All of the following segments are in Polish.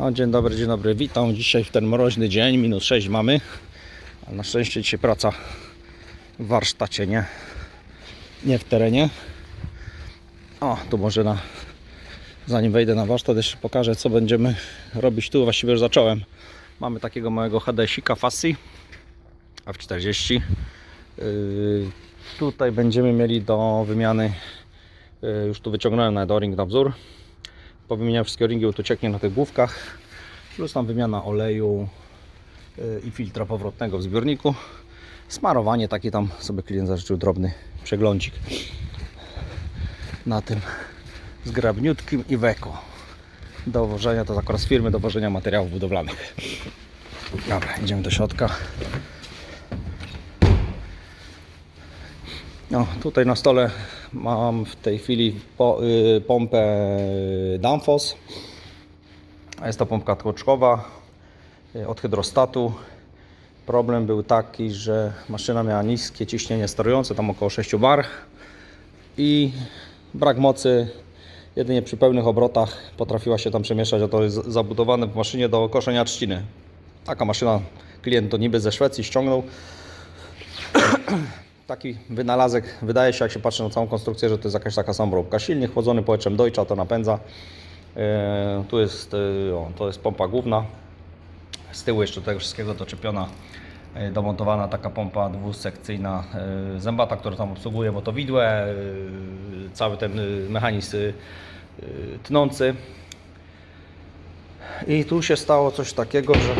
O, dzień dobry, dzień dobry. Witam dzisiaj w ten mroźny dzień. Minus 6 mamy. Ale na szczęście dzisiaj praca w warsztacie, nie, nie w terenie. O, tu może na, zanim wejdę na warsztat, jeszcze pokażę, co będziemy robić tu. Właściwie już zacząłem. Mamy takiego małego HDS-ika Fassi F40. Yy, tutaj będziemy mieli do wymiany. Yy, już tu wyciągnąłem na o-ring na wzór powymieniałem wszystkie ringi, tu cieknie na tych główkach. Plus tam wymiana oleju yy, i filtra powrotnego w zbiorniku. Smarowanie, taki tam sobie klient zażyczył drobny przeglądzik na tym zgrabniutkim Iveco. Do wożenia, to akurat z firmy do wożenia materiałów budowlanych. Dobra, idziemy do środka. No, tutaj na stole mam w tej chwili y, pompę Danfoss. Jest to pompka tłoczkowa y, od hydrostatu. Problem był taki, że maszyna miała niskie ciśnienie sterujące, tam około 6 bar i brak mocy. Jedynie przy pełnych obrotach potrafiła się tam przemieszczać, a to jest zabudowane w maszynie do koszenia trzciny. Taka maszyna klient to niby ze Szwecji ściągnął, taki wynalazek, wydaje się jak się patrzy na całą konstrukcję, że to jest jakaś taka samoróbka. Silnik chłodzony powietrzem Deutscha to napędza. E, tu jest, e, o, to jest pompa główna. Z tyłu jeszcze tego wszystkiego doczepiona, e, domontowana taka pompa dwusekcyjna zębata, która tam obsługuje motowidłę, cały ten mechanizm tnący. I tu się stało coś takiego, że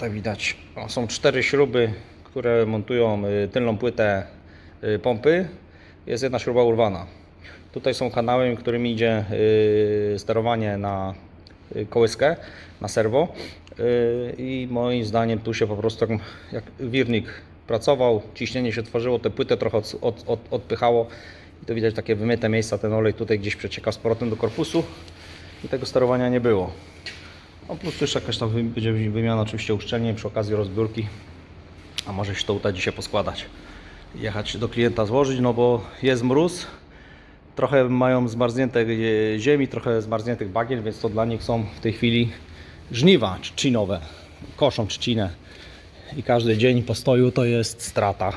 Tutaj widać, są cztery śruby, które montują y, tylną płytę y, pompy. Jest jedna śruba urwana. Tutaj są kanały, którymi idzie y, sterowanie na kołyskę, na serwo. I moim zdaniem tu się po prostu jak, wirnik pracował, ciśnienie się tworzyło, tę płytę trochę od, od, od, odpychało. I to widać takie wymyte miejsca, ten olej tutaj gdzieś przecieka z powrotem do korpusu i tego sterowania nie było. No plus jeszcze jakaś tam będzie wymiana oczywiście uszczelnień przy okazji rozbiórki. A może się to uda dzisiaj poskładać. Jechać do klienta złożyć, no bo jest mróz. Trochę mają zmarznięte e, ziemi, trochę zmarzniętych bagien, więc to dla nich są w tej chwili żniwa trzcinowe. Koszą trzcinę. I każdy dzień postoju to jest strata.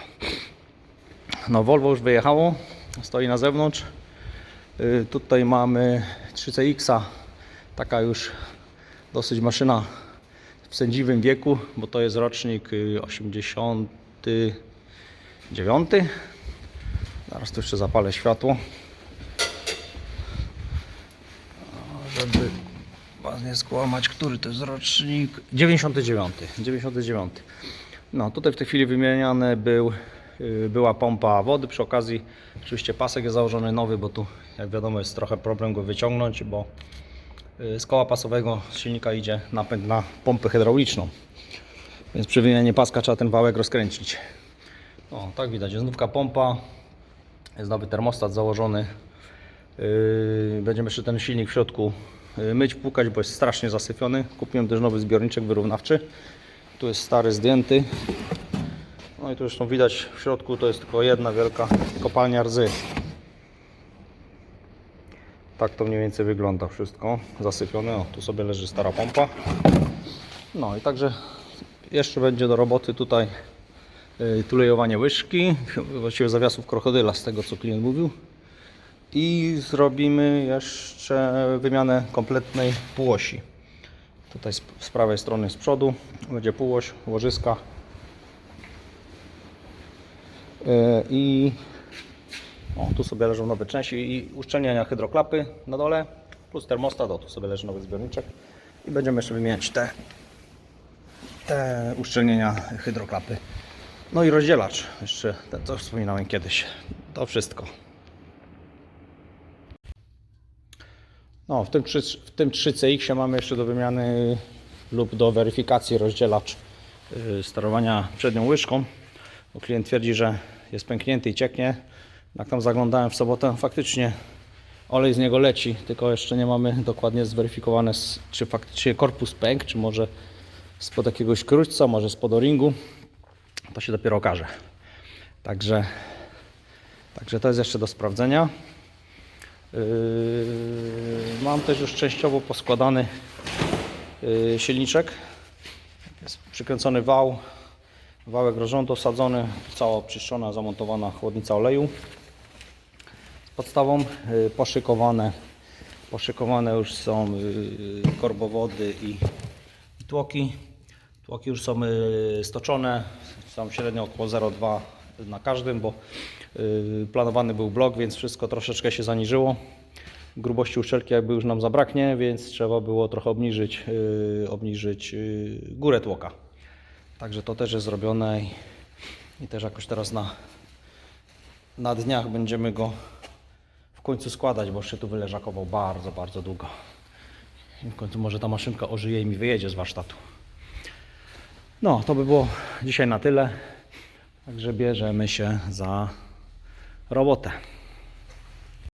No Volvo już wyjechało, stoi na zewnątrz. Y, Tutaj mamy 3CX, taka już dosyć maszyna w sędziwym wieku, bo to jest rocznik y, 89. Zaraz tu jeszcze zapalę światło. Żeby Was nie skłamać, który to jest rocznik? 99. 99. No tutaj w tej chwili wymieniany był, y, była pompa wody. Przy okazji oczywiście pasek jest założony nowy, bo tu jak wiadomo jest trochę problem go wyciągnąć, bo y, z koła pasowego silnika idzie napęd na pompę hydrauliczną. Więc przy wymianie paska trzeba ten wałek rozkręcić. O, tak widać, jest pompa, jest nowy termostat założony. Yy, Będziemy jeszcze ten silnik w środku yy, myć, płukać, bo jest strasznie zasyfiony. Kupiłem też nowy zbiorniczek wyrównawczy. Tu jest stary zdjęty. No i tu zresztą widać w środku to jest tylko jedna wielka kopalnia rdzy. Tak to mniej więcej wygląda wszystko. Zasypione. O, tu sobie leży stara pompa. No i także jeszcze będzie do roboty tutaj y, tulejowanie łyżki, właściwie zawiasów krokodyla z tego co klient mówił. I zrobimy jeszcze wymianę kompletnej półosi. Tutaj z, prawej strony z przodu będzie półoś, łożyska. Y, I o, tu sobie leżą nowe części i uszczelniania hydroklapy na dole, plus termostat, o, tu sobie leży nowy zbiorniczek. I będziemy jeszcze wymieniać te, te uszczelnienia hydroklapy. No i rozdzielacz, jeszcze ten, co wspominałem kiedyś. To wszystko. No, w tym, 3, w tym 3CX mamy jeszcze do wymiany lub do weryfikacji rozdzielacz yy, sterowania przednią łyżką. Bo klient twierdzi, że jest pęknięty i cieknie. Jak tam zaglądałem w sobotę, faktycznie olej z niego leci, tylko jeszcze nie mamy dokładnie zweryfikowane, czy faktycznie korpus pękł, czy może spod jakiegoś krućca, może spod o-ringu. To się dopiero okaże. Także, także to jest jeszcze do sprawdzenia. Yy, Mam też już częściowo poskładany yy, silniczek. Jest przykręcony wał, wałek rozrządu osadzony, cała oczyszczona, zamontowana chłodnica oleju podstawą, yy, poszykowane, poszykowane już są yy, korbowody i, tłoki. Tłoki już są yy, stoczone, są średnio około 0,2 na każdym, bo planowany był blok, więc wszystko troszeczkę się zaniżyło. Grubości uszczelki jakby już nam zabraknie, więc trzeba było trochę obniżyć, obniżyć górę tłoka. Także to też jest zrobione i, i też jakoś teraz na, na dniach będziemy go końcu składać, bo jeszcze tu wyleżakował bardzo, bardzo długo. I w końcu może ta maszynka ożyje i mi wyjedzie z warsztatu. No, to by było dzisiaj na tyle. Także bierzemy się za robotę.